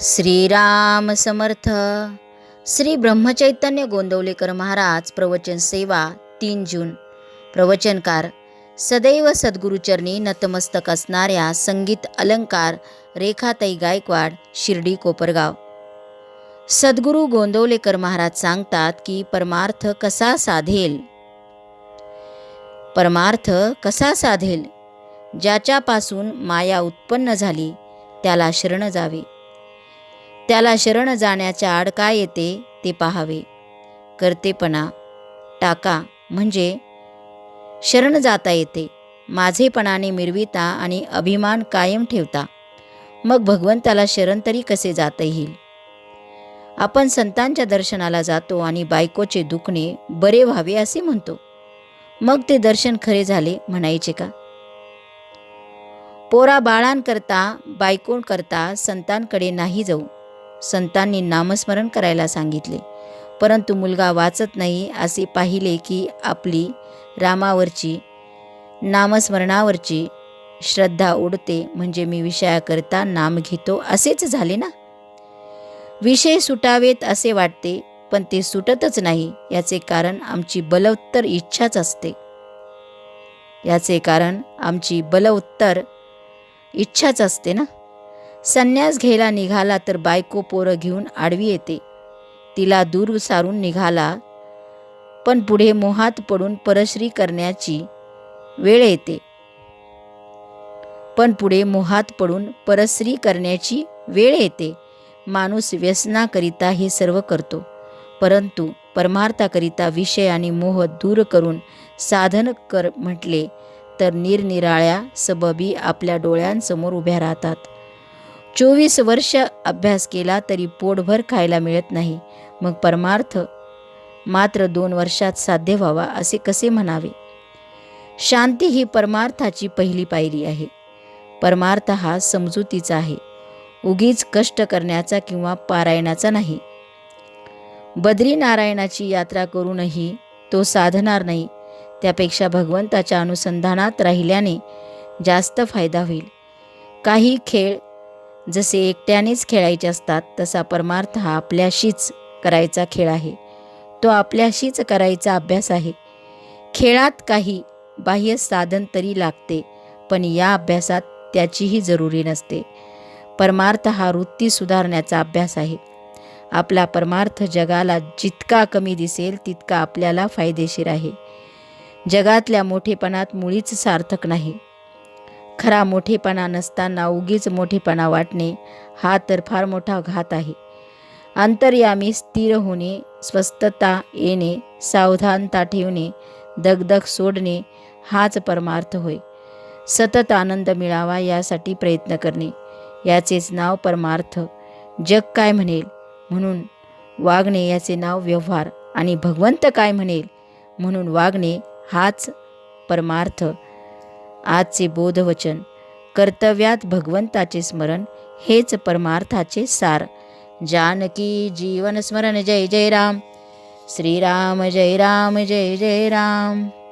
श्रीराम समर्थ. श्री ब्रह्मचैतन्य गोंदवलेकर महाराज प्रवचन सेवा तीन जून. प्रवचनकार सदैव सद्गुरुचरणी नतमस्तक असणाऱ्या संगीत अलंकार रेखाताई गायकवाड शिर्डी कोपरगाव. सद्गुरू गोंदवलेकर महाराज सांगतात की परमार्थ कसा साधेल? परमार्थ कसा साधेल? ज्याच्यापासून माया उत्पन्न झाली त्याला शरण जावे. त्याला शरण जाण्याच्या आड काय येते ते पाहावे. करतेपणा टाका म्हणजे शरण जाता येते. माझेपणाने मिरविता आणि अभिमान कायम ठेवता. मग भगवंताला शरण तरी कसे जाता येईल? आपण संतांच्या दर्शनाला जातो आणि बायकोचे दुखणे बरे व्हावे असे म्हणतो. मग ते दर्शन खरे झाले म्हणायचे का? पोरा बाळांकरता बायकोंकरता संतांकडे नाही जाऊ. संतांनी नामस्मरण करायला सांगितले. परंतु मुलगा वाचत नाही असे पाहिले की आपली रामावरची नामस्मरणावरची श्रद्धा उडते म्हणजे मी विषयाकरता नाम घेतो असेच झाले ना? विषय सुटावेत असे वाटते पण ते सुटतच नाही याचे कारण आमची बलवत्तर इच्छाच असते. याचे कारण आमची बलवत्तर इच्छाच असते ना? संन्यास घ्यायला निघाला तर बायको पोरं घेऊन आडवी येते. तिला दूर सारून निघाला पण पुढे मोहात पडून परश्री करण्याची वेळ येते. पण पुढे मोहात पडून परश्री करण्याची वेळ येते. माणूस व्यसनाकरिता हे सर्व करतो परंतु परमार्थाकरिता विषय आणि मोह दूर करून साधन कर म्हटले तर निरनिराळ्या सबबी आपल्या डोळ्यांसमोर उभ्या राहतात. चोवीस वर्ष अभ्यास केला तरी पोटभर खायला मिळत नाही. मग परमार्थ मात्र दोन वर्षात साध्य व्हावा असे कसे म्हणावे? शांती ही परमार्थाची पहिली पायरी आहे. परमार्थ हा समजुतीचा आहे. उगीच कष्ट करण्याचा किंवा पारायणाचा नाही. बद्रीनारायणाची यात्रा करूनही तो साधणार नाही. त्यापेक्षा भगवंताच्या अनुसंधानात राहिल्याने जास्त फायदा होईल. काही खेळ जसे एकट्यानेच खेळायचे असतात तसा परमार्थ हा आपल्याशीच करायचा खेळ आहे. तो आपल्याशीच करायचा अभ्यास आहे. खेळात काही बाह्य साधन तरी लागते पण या अभ्यासात त्याचीही जरुरी नसते. परमार्थ हा वृत्ती सुधारण्याचा अभ्यास आहे. आपला परमार्थ जगाला जितका कमी दिसेल तितका आपल्याला फायदेशीर आहे. जगातल्या मोठेपणात मुळीच सार्थक नाही. खरा मोठेपणा नसताना उगीच मोठेपणा वाटणे हा तर फार मोठा घात आहे. अंतर्यामी स्थिर होणे स्वस्थता येणे सावधानता ठेवणे दगदग सोडणे हाच परमार्थ होय. सतत आनंद मिळावा यासाठी प्रयत्न करणे याचेच नाव परमार्थ. जग काय म्हणेल? म्हणून वागणे याचे नाव व्यवहार. आणि भगवंत काय म्हणेल? म्हणून वागणे हाच परमार्थ. आजचे बोधवचन कर्तव्यात भगवंताचे स्मरण हेच परमार्थाचे सार. जानकी जीवन स्मरण जय जय राम. श्रीराम जय राम जय जय राम.